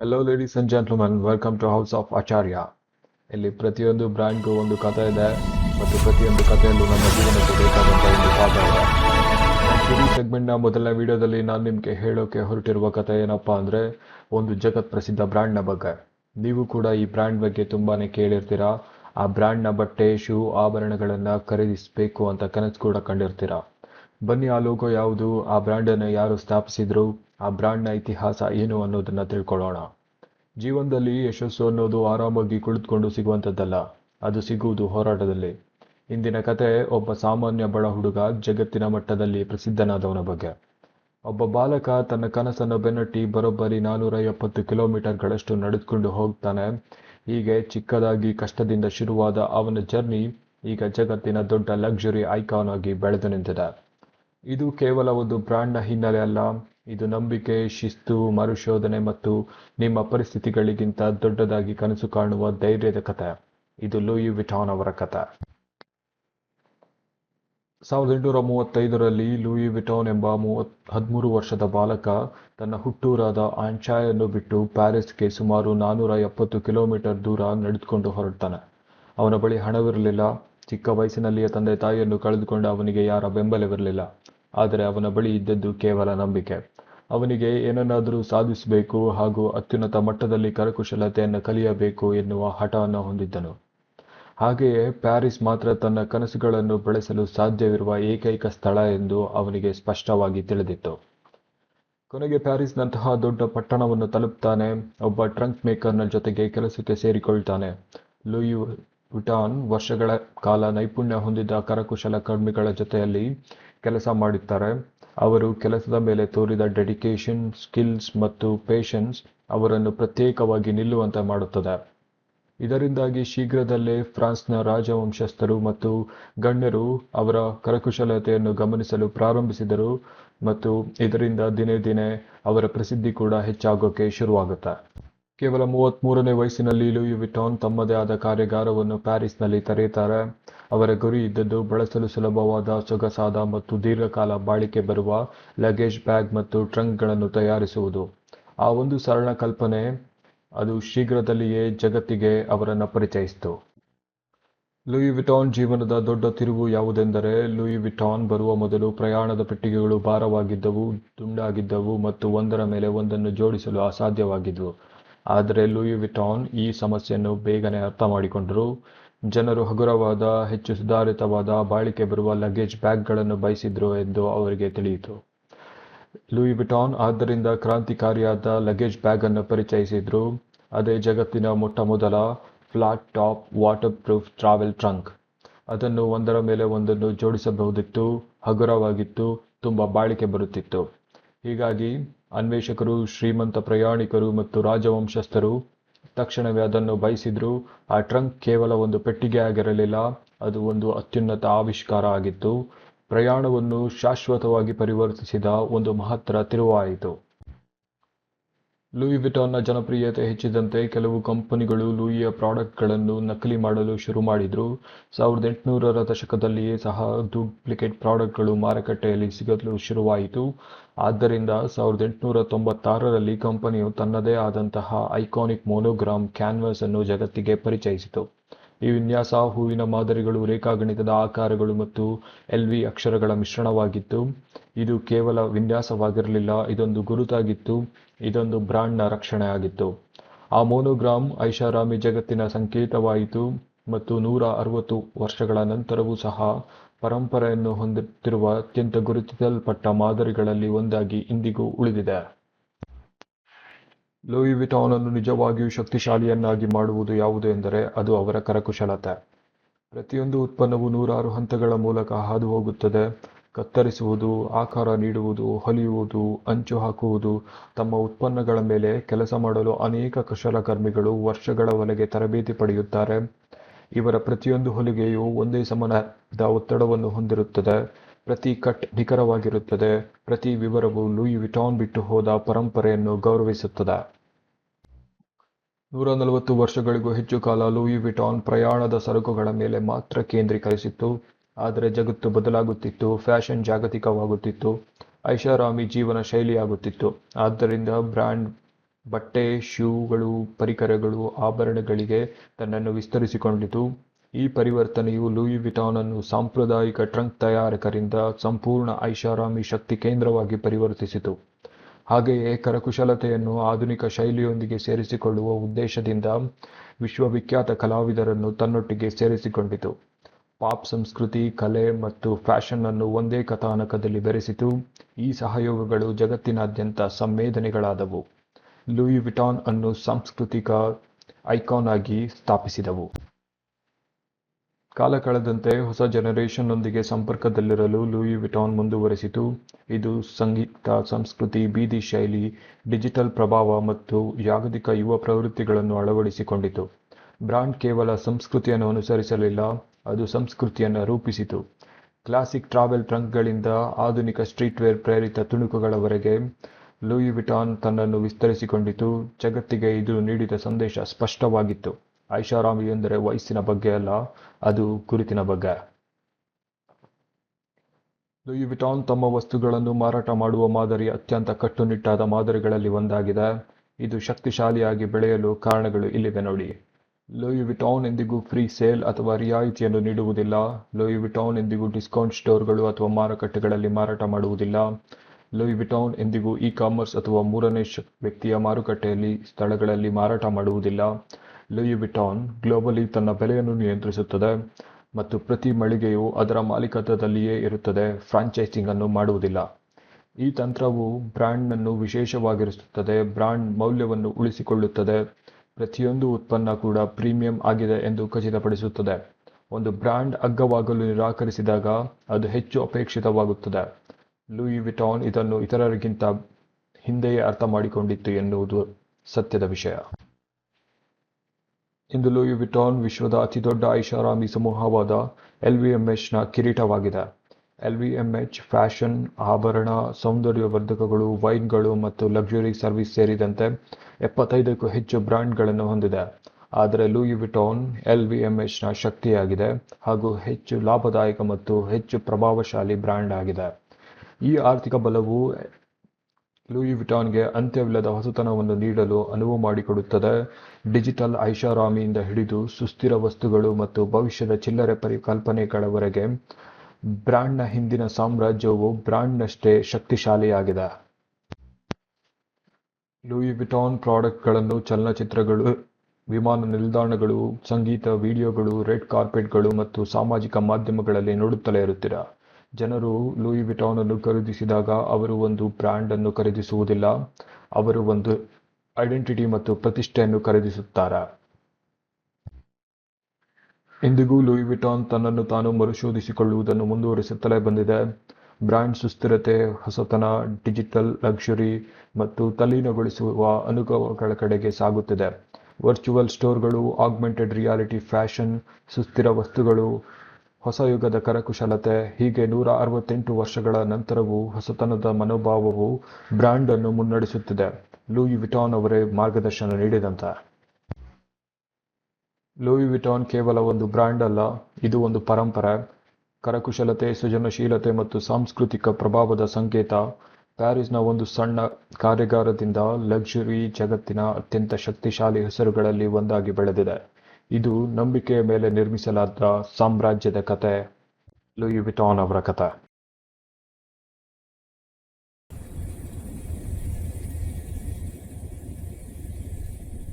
Hello ladies and gentlemen welcome to house of Acharya ಇಲ್ಲಿ ಪ್ರತಿಯೊಂದು ಬ್ರ್ಯಾಂಡ್ಗೂ ಒಂದು ಕಥೆ ಇದೆ ಮತ್ತು ಪ್ರತಿಯೊಂದು ಕಥೆಯಲ್ಲೂ ನಮ್ಮ ಜೀವನಕ್ಕೆ ಬೇಕಾದಂಥ ಒಂದು ಪಾಠ ಇದೆ. ಈ ಸೆಗ್ಮೆಂಟ್ನ ಮೊದಲನೇ ವಿಡಿಯೋದಲ್ಲಿ ನಾನು ನಿಮಗೆ ಹೇಳೋಕೆ ಹೊರಟಿರುವ ಕಥೆ ಏನಪ್ಪಾ ಅಂದರೆ ಒಂದು ಜಗತ್ ಪ್ರಸಿದ್ಧ ಬ್ರ್ಯಾಂಡ್ನ ಬಗ್ಗೆ. ನೀವು ಕೂಡ ಈ ಬ್ರ್ಯಾಂಡ್ ಬಗ್ಗೆ ತುಂಬಾನೇ ಕೇಳಿರ್ತೀರಾ? ಆ ಬ್ರ್ಯಾಂಡ್ನ ಬಟ್ಟೆ, ಶೂ, ಆಭರಣಗಳನ್ನು ಖರೀದಿಸಬೇಕು ಅಂತ ಕನಸು ಕೂಡ ಕಂಡಿರ್ತೀರಾ? ಬನ್ನಿ, ಆ ಲೋಗೋ ಯಾವುದು? ಆ ಬ್ರ್ಯಾಂಡನ್ನು ಯಾರು ಸ್ಥಾಪಿಸಿದ್ರು? ಆ ಬ್ರ್ಯಾಂಡ್ನ ಇತಿಹಾಸ ಏನು ಅನ್ನೋದನ್ನು ತಿಳ್ಕೊಳ್ಳೋಣ. ಜೀವನದಲ್ಲಿ ಯಶಸ್ಸು ಅನ್ನೋದು ಆರಾಮಾಗಿ ಕುಳಿತುಕೊಂಡು ಸಿಗುವಂಥದ್ದಲ್ಲ, ಅದು ಸಿಗುವುದು ಹೋರಾಟದಲ್ಲಿ. ಇಂದಿನ ಕತೆ ಒಬ್ಬ ಸಾಮಾನ್ಯ ಬಡ ಹುಡುಗ ಜಗತ್ತಿನ ಮಟ್ಟದಲ್ಲಿ ಪ್ರಸಿದ್ಧನಾದವನ ಬಗ್ಗೆ. ಒಬ್ಬ ಬಾಲಕ ತನ್ನ ಕನಸನ್ನು ಬೆನ್ನಟ್ಟಿ ಬರೋಬ್ಬರಿ ನಾನೂರ ಎಪ್ಪತ್ತು ಕಿಲೋಮೀಟರ್ಗಳಷ್ಟು ನಡೆದುಕೊಂಡು ಹೋಗ್ತಾನೆ. ಹೀಗೆ ಚಿಕ್ಕದಾಗಿ ಕಷ್ಟದಿಂದ ಶುರುವಾದ ಅವನ ಜರ್ನಿ ಈಗ ಜಗತ್ತಿನ ದೊಡ್ಡ ಲಕ್ಸುರಿ ಐಕಾನ್ ಆಗಿ ಬೆಳೆದು ನಿಂತಿದೆ. ಇದು ಕೇವಲ ಒಂದು ಬ್ರ್ಯಾಂಡ್ನ ಹಿನ್ನೆಲೆ ಅಲ್ಲ ಇದು ನಂಬಿಕೆ, ಶಿಸ್ತು, ಮರುಶೋಧನೆ ಮತ್ತು ನಿಮ್ಮ ಪರಿಸ್ಥಿತಿಗಳಿಗಿಂತ ದೊಡ್ಡದಾಗಿ ಕನಸು ಕಾಣುವ ಧೈರ್ಯದ ಕಥೆ. ಇದು ಲೂಯಿ ವಿಟಾನ್ ಅವರ ಕಥೆ. ಸಾವಿರದ ಎಂಟುನೂರ ಮೂವತ್ತೈದರಲ್ಲಿ ಲೂಯಿ ವಿಟಾನ್ ಎಂಬ ಮೂವತ್ ಹದಿಮೂರು ವರ್ಷದ ಬಾಲಕ ತನ್ನ ಹುಟ್ಟೂರಾದ ಆಂಚಾಯನ್ನು ಬಿಟ್ಟು ಪ್ಯಾರಿಸ್ಗೆ ಸುಮಾರು ನಾನೂರ ಎಪ್ಪತ್ತು ಕಿಲೋಮೀಟರ್ ದೂರ ನಡೆದುಕೊಂಡು ಹೊರಡ್ತಾನೆ. ಅವನ ಬಳಿ ಹಣವಿರಲಿಲ್ಲ. ಚಿಕ್ಕ ವಯಸ್ಸಿನಲ್ಲಿಯೇ ತಂದೆ ತಾಯಿಯನ್ನು ಕಳೆದುಕೊಂಡ ಅವನಿಗೆ ಯಾರ ಬೆಂಬಲವಿರಲಿಲ್ಲ. ಆದರೆ ಅವನ ಬಳಿ ಇದ್ದದ್ದು ಕೇವಲ ನಂಬಿಕೆ. ಅವನಿಗೆ ಏನನ್ನಾದರೂ ಸಾಧಿಸಬೇಕು ಹಾಗೂ ಅತ್ಯುನ್ನತ ಮಟ್ಟದಲ್ಲಿ ಕರಕುಶಲತೆಯನ್ನು ಕಲಿಯಬೇಕು ಎನ್ನುವ ಹಠವನ್ನು ಹೊಂದಿದ್ದನು. ಹಾಗೆಯೇ ಪ್ಯಾರಿಸ್ ಮಾತ್ರ ತನ್ನ ಕನಸುಗಳನ್ನು ಬೆಳೆಸಲು ಸಾಧ್ಯವಿರುವ ಏಕೈಕ ಸ್ಥಳ ಎಂದು ಅವನಿಗೆ ಸ್ಪಷ್ಟವಾಗಿ ತಿಳಿದಿತ್ತು. ಕೊನೆಗೆ ಪ್ಯಾರಿಸ್ನಂತಹ ದೊಡ್ಡ ಪಟ್ಟಣವನ್ನು ತಲುಪ್ತಾನೆ, ಒಬ್ಬ ಟ್ರಂಕ್ ಮೇಕರ್ನ ಜೊತೆಗೆ ಕೆಲಸಕ್ಕೆ ಸೇರಿಕೊಳ್ತಾನೆ. ಲೂಯು ವಿಟಾನ್ ವರ್ಷಗಳ ಕಾಲ ನೈಪುಣ್ಯ ಹೊಂದಿದ್ದ ಕರಕುಶಲ ಕರ್ಮಿಗಳ ಜೊತೆಯಲ್ಲಿ ಕೆಲಸ ಮಾಡುತ್ತಾರೆ ಅವರು ಕೆಲಸದ ಮೇಲೆ ತೋರಿದ ಡೆಡಿಕೇಶನ್ ಸ್ಕಿಲ್ಸ್ ಮತ್ತು ಪೇಷನ್ಸ್ ಅವರನ್ನು ಪ್ರತ್ಯೇಕವಾಗಿ ನಿಲ್ಲುವಂತೆ ಮಾಡುತ್ತದೆ. ಇದರಿಂದಾಗಿ ಶೀಘ್ರದಲ್ಲೇ ಫ್ರಾನ್ಸ್ನ ರಾಜವಂಶಸ್ಥರು ಮತ್ತು ಗಣ್ಯರು ಅವರ ಕರಕುಶಲತೆಯನ್ನು ಗಮನಿಸಲು ಪ್ರಾರಂಭಿಸಿದರು ಮತ್ತು ಇದರಿಂದ ದಿನೇ ದಿನೇ ಅವರ ಪ್ರಸಿದ್ಧಿ ಕೂಡ ಹೆಚ್ಚಾಗೋಕೆ ಶುರುವಾಗುತ್ತೆ. ಕೇವಲ ಮೂವತ್ತ್ಮೂರನೇ ವಯಸ್ಸಿನಲ್ಲಿ ಲೂಯಿ ವಿಟಾನ್ ತಮ್ಮದೇ ಆದ ಕಾರ್ಯಾಗಾರವನ್ನು ಪ್ಯಾರಿಸ್ನಲ್ಲಿ ತೆರೆಯುತ್ತಾರೆ. ಅವರ ಗುರಿ ಇದ್ದದ್ದು ಬಳಸಲು ಸುಲಭವಾದ, ಸೊಗಸಾದ ಮತ್ತು ದೀರ್ಘಕಾಲ ಬಾಳಿಕೆ ಬರುವ ಲಗೇಜ್ ಬ್ಯಾಗ್ ಮತ್ತು ಟ್ರಂಕ್ಗಳನ್ನು ತಯಾರಿಸುವುದು. ಆ ಒಂದು ಸರಳ ಕಲ್ಪನೆ ಅದು ಶೀಘ್ರದಲ್ಲಿಯೇ ಜಗತ್ತಿಗೆ ಅವರನ್ನು ಪರಿಚಯಿಸಿತು. ಲೂಯಿ ವಿಟಾನ್ ಜೀವನದ ದೊಡ್ಡ ತಿರುವು ಯಾವುದೆಂದರೆ, ಲೂಯಿ ವಿಟಾನ್ ಬರುವ ಮೊದಲು ಪ್ರಯಾಣದ ಪೆಟ್ಟಿಗೆಗಳು ಭಾರವಾಗಿದ್ದವು, ದುಂಡಾಗಿದ್ದವು ಮತ್ತು ಒಂದರ ಮೇಲೆ ಒಂದನ್ನು ಜೋಡಿಸಲು ಅಸಾಧ್ಯವಾಗಿದ್ದವು ಆದರೆ ಲೂಯಿ ವಿಟಾನ್ ಈ ಸಮಸ್ಯೆಯನ್ನು ಬೇಗನೆ ಅರ್ಥ ಮಾಡಿಕೊಂಡರು ಜನರು ಹಗುರವಾದ, ಹೆಚ್ಚು ಸುಧಾರಿತವಾದ ಬಾಳಿಕೆ ಬರುವ ಲಗೇಜ್ ಬ್ಯಾಗ್ಗಳನ್ನು ಬಯಸಿದ್ರು ಎಂದು ಅವರಿಗೆ ತಿಳಿಯಿತು. ಲೂಯಿ ವಿಟಾನ್ ಆದ್ದರಿಂದ ಕ್ರಾಂತಿಕಾರಿಯಾದ ಲಗೇಜ್ ಬ್ಯಾಗ್ ಅನ್ನು ಪರಿಚಯಿಸಿದ್ರು. ಅದೇ ಜಗತ್ತಿನ ಮೊಟ್ಟ ಮೊದಲ flat top water proof travel trunk ಅದನ್ನು ಒಂದರ ಮೇಲೆ ಒಂದನ್ನು ಜೋಡಿಸಬಹುದಿತ್ತು, ಹಗುರವಾಗಿತ್ತು, ತುಂಬ ಬಾಳಿಕೆ ಬರುತ್ತಿತ್ತು. ಹೀಗಾಗಿ, ಅನ್ವೇಷಕರು, ಶ್ರೀಮಂತ ಪ್ರಯಾಣಿಕರು ಮತ್ತು ರಾಜವಂಶಸ್ಥರು ತಕ್ಷಣವೇ ಅದನ್ನು ಬಯಸಿದ್ರು. ಆ ಟ್ರಂಕ್ ಕೇವಲ ಒಂದು ಪೆಟ್ಟಿಗೆ ಆಗಿರಲಿಲ್ಲ ಅದು ಒಂದು ಅತ್ಯುನ್ನತ ಆವಿಷ್ಕಾರ ಆಗಿತ್ತು. ಪ್ರಯಾಣವನ್ನು ಶಾಶ್ವತವಾಗಿ ಪರಿವರ್ತಿಸಿದ ಒಂದು ಮಹತ್ತರ ತಿರುವಾಯಿತು. ಲೂಯಿ ವಿಟಾನ್ನ ಜನಪ್ರಿಯತೆ ಹೆಚ್ಚಿದಂತೆ ಕೆಲವು ಕಂಪನಿಗಳು ಲೂಯಿಯ ಪ್ರಾಡಕ್ಟ್ಗಳನ್ನು ನಕಲಿ ಮಾಡಲು ಶುರು ಮಾಡಿದ್ರು. ಸಾವಿರದ ಎಂಟುನೂರರ ದಶಕದಲ್ಲಿಯೇ ಸಹ ಡೂಪ್ಲಿಕೇಟ್ ಪ್ರಾಡಕ್ಟ್ಗಳು ಮಾರುಕಟ್ಟೆಯಲ್ಲಿ ಸಿಗಲು ಶುರುವಾಯಿತು. ಆದ್ದರಿಂದ ಸಾವಿರದ ಎಂಟುನೂರ ತೊಂಬತ್ತಾರರಲ್ಲಿ ಕಂಪನಿಯು ತನ್ನದೇ ಆದಂತಹ ಐಕಾನಿಕ್ ಮೊನೋಗ್ರಾಮ್ ಕ್ಯಾನ್ವಾಸ್ ಅನ್ನು ಜಗತ್ತಿಗೆ ಪರಿಚಯಿಸಿತು. ಈ ವಿನ್ಯಾಸ ಹೂವಿನ ಮಾದರಿಗಳು ರೇಖಾಗಣಿತದ ಆಕಾರಗಳು ಮತ್ತು ಎಲ್ವಿ ಅಕ್ಷರಗಳ ಮಿಶ್ರಣವಾಗಿತ್ತು. ಇದು ಕೇವಲ ವಿನ್ಯಾಸವಾಗಿರಲಿಲ್ಲ, ಇದೊಂದು ಗುರುತಾಗಿತ್ತು, ಇದೊಂದು ಬ್ರಾಂಡ್ನ ರಕ್ಷಣೆ ಆಗಿತ್ತು ಆ ಮೋನೋಗ್ರಾಮ್ ಐಷಾರಾಮಿ ಜಗತ್ತಿನ ಸಂಕೇತವಾಯಿತು ಮತ್ತು ನೂರ ಅರವತ್ತು ವರ್ಷಗಳ ನಂತರವೂ ಸಹ ಪರಂಪರೆಯನ್ನು ಹೊಂದುತ್ತಿರುವ ಅತ್ಯಂತ ಗುರುತಿಸಲ್ಪಟ್ಟ ಮಾದರಿಗಳಲ್ಲಿ ಒಂದಾಗಿ ಇಂದಿಗೂ ಉಳಿದಿದೆ. ಲೂಯಿ ವಿಟಾನ್ ಅನ್ನು ನಿಜವಾಗಿಯೂ ಶಕ್ತಿಶಾಲಿಯನ್ನಾಗಿ ಮಾಡುವುದು ಯಾವುದು ಎಂದರೆ ಅದು ಅವರ ಕರಕುಶಲತೆ. ಪ್ರತಿಯೊಂದು ಉತ್ಪನ್ನವು ನೂರಾರು ಹಂತಗಳ ಮೂಲಕ ಹಾದು ಹೋಗುತ್ತದೆ ಕತ್ತರಿಸುವುದು, ಆಕಾರ ನೀಡುವುದು, ಹೊಲಿಯುವುದು, ಅಂಚು ಹಾಕುವುದು, ತಮ್ಮ ಉತ್ಪನ್ನಗಳ ಮೇಲೆ ಕೆಲಸ ಮಾಡಲು ಅನೇಕ ಕುಶಲಕರ್ಮಿಗಳು ವರ್ಷಗಳವರೆಗೆ ತರಬೇತಿ ಪಡೆಯುತ್ತಾರೆ. ಇವರ ಪ್ರತಿಯೊಂದು ಹೊಲಿಗೆಯು ಒಂದೇ ಸಮನಾದ ಒತ್ತಡವನ್ನು ಹೊಂದಿರುತ್ತದೆ. ಪ್ರತಿ ಕಟ್ ನಿಖರವಾಗಿರುತ್ತದೆ. ಪ್ರತಿ ವಿವರವು ಲೂಯಿ ವಿಟಾನ್ ಬಿಟ್ಟು ಹೋದ ಪರಂಪರೆಯನ್ನು ಗೌರವಿಸುತ್ತದೆ. ನೂರ ನಲವತ್ತು ವರ್ಷಗಳಿಗೂ ಹೆಚ್ಚು ಕಾಲ ಲೂಯಿ ವಿಟಾನ್ ಪ್ರಯಾಣದ ಸರಕುಗಳ ಮೇಲೆ ಮಾತ್ರ ಕೇಂದ್ರೀಕರಿಸಿತ್ತು. ಆದರೆ ಜಗತ್ತು ಬದಲಾಗುತ್ತಿತ್ತು, ಫ್ಯಾಷನ್ ಜಾಗತಿಕವಾಗುತ್ತಿತ್ತು, ಐಷಾರಾಮಿ ಜೀವನ ಶೈಲಿಯಾಗುತ್ತಿತ್ತು. ಆದ್ದರಿಂದ ಬ್ರ್ಯಾಂಡ್ ಬಟ್ಟೆ, ಶೂಗಳು, ಪರಿಕರಗಳು, ಆಭರಣಗಳಿಗೆ ತನ್ನನ್ನು ವಿಸ್ತರಿಸಿಕೊಂಡಿತು. ಈ ಪರಿವರ್ತನೆಯು ಲೂಯಿ ವಿಟಾನನ್ನು ಸಾಂಪ್ರದಾಯಿಕ ಟ್ರಂಕ್ ತಯಾರಕರಿಂದ ಸಂಪೂರ್ಣ ಐಷಾರಾಮಿ ಶಕ್ತಿ ಕೇಂದ್ರವಾಗಿ ಪರಿವರ್ತಿಸಿತು. ಹಾಗೆಯೇ ಕರಕುಶಲತೆಯನ್ನು ಆಧುನಿಕ ಶೈಲಿಯೊಂದಿಗೆ ಸೇರಿಸಿಕೊಳ್ಳುವ ಉದ್ದೇಶದಿಂದ ವಿಶ್ವವಿಖ್ಯಾತ ಕಲಾವಿದರನ್ನು ತನ್ನೊಟ್ಟಿಗೆ ಸೇರಿಸಿಕೊಂಡಿತು. ಪಾಪ್ ಸಂಸ್ಕೃತಿ, ಕಲೆ ಮತ್ತು ಫ್ಯಾಷನ್ ಅನ್ನು ಒಂದೇ ಕಥಾನಕದಲ್ಲಿ ಬೆರೆಸಿತು. ಈ ಸಹಯೋಗಗಳು ಜಗತ್ತಿನಾದ್ಯಂತ ಸಂವೇದನೆಗಳಾದವು. ಲೂಯಿ ವಿಟಾನ್ ಅನ್ನು ಸಾಂಸ್ಕೃತಿಕ ಐಕಾನ್ ಆಗಿ ಸ್ಥಾಪಿಸಿದವು. ಕಾಲ ಕಳೆದಂತೆ ಹೊಸ ಜನರೇಷನ್ನೊಂದಿಗೆ ಸಂಪರ್ಕದಲ್ಲಿರಲು ಲೂಯಿ ವಿಟಾನ್ ಮುಂದುವರೆಸಿತು. ಇದು ಸಂಗೀತ, ಸಂಸ್ಕೃತಿ, ಬೀದಿ ಶೈಲಿ, ಡಿಜಿಟಲ್ ಪ್ರಭಾವ ಮತ್ತು ಜಾಗತಿಕ ಯುವ ಪ್ರವೃತ್ತಿಗಳನ್ನು ಅಳವಡಿಸಿಕೊಂಡಿತು. ಬ್ರಾಂಡ್ ಕೇವಲ ಸಂಸ್ಕೃತಿಯನ್ನು ಅನುಸರಿಸಲಿಲ್ಲ ಅದು ಸಂಸ್ಕೃತಿಯನ್ನು ರೂಪಿಸಿತು. ಕ್ಲಾಸಿಕ್ ಟ್ರಾವೆಲ್ ಟ್ರಂಕ್ಗಳಿಂದ ಆಧುನಿಕ ಸ್ಟ್ರೀಟ್ವೇರ್ ಪ್ರೇರಿತ ತುಣುಕುಗಳವರೆಗೆ ಲೂಯಿ ವಿಟಾನ್ ತನ್ನನ್ನು ವಿಸ್ತರಿಸಿಕೊಂಡಿತು. ಜಗತ್ತಿಗೆ ಇದು ನೀಡಿದ ಸಂದೇಶ ಸ್ಪಷ್ಟವಾಗಿತ್ತು. ಐಷಾರಾಮಿ ಎಂದರೆ ವಯಸ್ಸಿನ ಬಗ್ಗೆ ಅಲ್ಲ, ಅದು ಗುರುತಿನ ಬಗ್ಗೆ. ಲೂಯಿ ವಿಟಾನ್ ತಮ್ಮ ವಸ್ತುಗಳನ್ನು ಮಾರಾಟ ಮಾಡುವ ಮಾದರಿ ಅತ್ಯಂತ ಕಟ್ಟುನಿಟ್ಟಾದ ಮಾದರಿಗಳಲ್ಲಿ ಒಂದಾಗಿದೆ. ಇದು ಶಕ್ತಿಶಾಲಿಯಾಗಿ ಬೆಳೆಯಲು ಕಾರಣಗಳು ಇಲ್ಲಿವೆ ನೋಡಿ. ಲೂಯಿ ವಿಟಾನ್ ಎಂದಿಗೂ ಫ್ರೀ ಸೇಲ್ ಅಥವಾ ರಿಯಾಯಿತಿಯನ್ನು ನೀಡುವುದಿಲ್ಲ. ಲೂಯಿ ವಿಟಾನ್ ಎಂದಿಗೂ ಡಿಸ್ಕೌಂಟ್ ಸ್ಟೋರ್ಗಳು ಅಥವಾ ಮಾರುಕಟ್ಟೆಗಳಲ್ಲಿ ಮಾರಾಟ ಮಾಡುವುದಿಲ್ಲ. ಲೂಯಿ ವಿಟಾನ್ ಎಂದಿಗೂ ಇ ಕಾಮರ್ಸ್ ಅಥವಾ ಮೂರನೇ ವ್ಯಕ್ತಿಯ ಮಾರುಕಟ್ಟೆಯಲ್ಲಿ, ಸ್ಥಳಗಳಲ್ಲಿ ಮಾರಾಟ ಮಾಡುವುದಿಲ್ಲ. ಲೂಯಿ ವಿಟಾನ್ ಗ್ಲೋಬಲಿ ತನ್ನ ಬೆಲೆಯನ್ನು ನಿಯಂತ್ರಿಸುತ್ತದೆ ಮತ್ತು ಪ್ರತಿ ಮಳಿಗೆಯು ಅದರ ಮಾಲೀಕತ್ವದಲ್ಲಿಯೇ ಇರುತ್ತದೆ. ಫ್ರಾಂಚೈಸಿಂಗ್ ಅನ್ನು ಮಾಡುವುದಿಲ್ಲ. ಈ ತಂತ್ರವು ಬ್ರ್ಯಾಂಡ್ನನ್ನು ವಿಶೇಷವಾಗಿರಿಸುತ್ತದೆ. ಬ್ರ್ಯಾಂಡ್ ಮೌಲ್ಯವನ್ನು ಉಳಿಸಿಕೊಳ್ಳುತ್ತದೆ. ಪ್ರತಿಯೊಂದು ಉತ್ಪನ್ನ ಕೂಡ ಪ್ರೀಮಿಯಂ ಆಗಿದೆ ಎಂದು ಖಚಿತಪಡಿಸುತ್ತದೆ. ಒಂದು ಬ್ರ್ಯಾಂಡ್ ಅಗ್ಗವಾಗಲು ನಿರಾಕರಿಸಿದಾಗ ಅದು ಹೆಚ್ಚು ಅಪೇಕ್ಷಿತವಾಗುತ್ತದೆ. ಲೂಯಿ ವಿಟಾನ್ ಇದನ್ನು ಇತರರಿಗಿಂತ ಹಿಂದೆಯೇ ಅರ್ಥ ಮಾಡಿಕೊಂಡಿತ್ತು ಎನ್ನುವುದು ಸತ್ಯದ ವಿಷಯ. ಇಂದು ಲೂಯಿ ವಿಟಾನ್ ವಿಶ್ವದ ಅತಿದೊಡ್ಡ ಐಷಾರಾಮಿ ಸಮೂಹವಾದ ಎಲ್ವಿಎಂಎಚ್ನ ಕಿರೀಟವಾಗಿದೆ. ಎಲ್ವಿಎಂಎಚ್ ಫ್ಯಾಷನ್, ಆಭರಣ, ಸೌಂದರ್ಯವರ್ಧಕಗಳು, ವೈನ್ಗಳು ಮತ್ತು ಲಕ್ಸುರಿ ಸರ್ವಿಸ್ ಸೇರಿದಂತೆ ಎಪ್ಪತ್ತೈದಕ್ಕೂ ಹೆಚ್ಚು ಬ್ರ್ಯಾಂಡ್ಗಳನ್ನು ಹೊಂದಿದೆ. ಆದರೆ ಲೂಯಿ ವಿಟಾನ್ ಎಲ್ವಿಎಂಎಚ್ನ ಶಕ್ತಿಯಾಗಿದೆ ಹಾಗೂ ಹೆಚ್ಚು ಲಾಭದಾಯಕ ಮತ್ತು ಹೆಚ್ಚು ಪ್ರಭಾವಶಾಲಿ ಬ್ರ್ಯಾಂಡ್ ಆಗಿದೆ. ಈ ಆರ್ಥಿಕ ಬಲವು ಲೂಯಿ ವಿಟಾನ್ಗೆ ಅಂತ್ಯವಿಲ್ಲದ ಹೊಸತನವನ್ನು ನೀಡಲು ಅನುವು ಮಾಡಿಕೊಡುತ್ತದೆ. ಡಿಜಿಟಲ್ ಐಷಾರಾಮಿಯಿಂದ ಹಿಡಿದು ಸುಸ್ಥಿರ ವಸ್ತುಗಳು ಮತ್ತು ಭವಿಷ್ಯದ ಚಿಲ್ಲರೆ ಪರಿಕಲ್ಪನೆಗಳವರೆಗೆ ಬ್ರ್ಯಾಂಡ್ನ ಹಿಂದಿನ ಸಾಮ್ರಾಜ್ಯವು ಬ್ರಾಂಡ್ನಷ್ಟೇ ಶಕ್ತಿಶಾಲಿಯಾಗಿದೆ. ಲೂಯಿ ವಿಟಾನ್ ಪ್ರಾಡಕ್ಟ್ಗಳನ್ನು, ಚಲನಚಿತ್ರಗಳು, ವಿಮಾನ ನಿಲ್ದಾಣಗಳು, ಸಂಗೀತ ವಿಡಿಯೋಗಳು, ರೆಡ್ ಕಾರ್ಪೆಟ್ಗಳು ಮತ್ತು ಸಾಮಾಜಿಕ ಮಾಧ್ಯಮಗಳಲ್ಲಿ ನೋಡುತ್ತಲೇ ಇರುತ್ತೀರ? ಜನರು ಲೂಯಿ ವಿಟಾನ್ ಅನ್ನು ಖರೀದಿಸಿದಾಗ ಅವರು ಒಂದು ಬ್ರ್ಯಾಂಡ್ ಅನ್ನು ಖರೀದಿಸುವುದಿಲ್ಲ, ಅವರು ಒಂದು ಐಡೆಂಟಿಟಿ ಮತ್ತು ಪ್ರತಿಷ್ಠೆಯನ್ನು ಖರೀದಿಸುತ್ತಾರೆ. ಇಂದಿಗೂ ಲೂಯಿ ವಿಟಾನ್ ತನ್ನನ್ನು ತಾನು ಮರುಶೋಧಿಸಿಕೊಳ್ಳುವುದನ್ನು ಮುಂದುವರಿಸುತ್ತಲೇ ಬಂದಿದೆ. ಬ್ರ್ಯಾಂಡ್ ಸುಸ್ಥಿರತೆ, ಹೊಸತನ, ಡಿಜಿಟಲ್ ಲಕ್ಷುರಿ ಮತ್ತು ತಲ್ಲೀನಗೊಳಿಸುವ ಅನುಭವಗಳ ಕಡೆಗೆ ಸಾಗುತ್ತಿದೆ. ವರ್ಚುವಲ್ ಸ್ಟೋರ್ಗಳು, ಆಗ್ಮೆಂಟೆಡ್ ರಿಯಾಲಿಟಿ ಫ್ಯಾಷನ್, ಸುಸ್ಥಿರ ವಸ್ತುಗಳು, ಹೊಸ ಯುಗದ ಕರಕುಶಲತೆ, ಹೀಗೆ ನೂರ ಅರವತ್ತೆಂಟು ವರ್ಷಗಳ ನಂತರವೂ ಹೊಸತನದ ಮನೋಭಾವವು ಬ್ರ್ಯಾಂಡ್ ಅನ್ನು ಮುನ್ನಡೆಸುತ್ತಿದೆ. ಲೂಯಿ ವಿಟಾನ್ ಅವರೇ ಮಾರ್ಗದರ್ಶನ ನೀಡಿದಂತೆ. ಲೂಯಿ ವಿಟಾನ್ ಕೇವಲ ಒಂದು ಬ್ರ್ಯಾಂಡ್ ಅಲ್ಲ, ಇದು ಒಂದು ಪರಂಪರೆ. ಕರಕುಶಲತೆ, ಸೃಜನಶೀಲತೆ ಮತ್ತು ಸಾಂಸ್ಕೃತಿಕ ಪ್ರಭಾವದ ಸಂಕೇತ. ಪ್ಯಾರಿಸ್ನ ಒಂದು ಸಣ್ಣ ಕಾರ್ಯಾಗಾರದಿಂದ ಲಕ್ಸುರಿ ಜಗತ್ತಿನ ಅತ್ಯಂತ ಶಕ್ತಿಶಾಲಿ ಹೆಸರುಗಳಲ್ಲಿ ಒಂದಾಗಿ ಬೆಳೆದಿದೆ. ಇದು ನಂಬಿಕೆಯ ಮೇಲೆ ನಿರ್ಮಿಸಲಾದ ಸಾಮ್ರಾಜ್ಯದ ಕತೆ. ಲೂಯಿ ವಿಟಾನ್ ಅವರ ಕತೆ.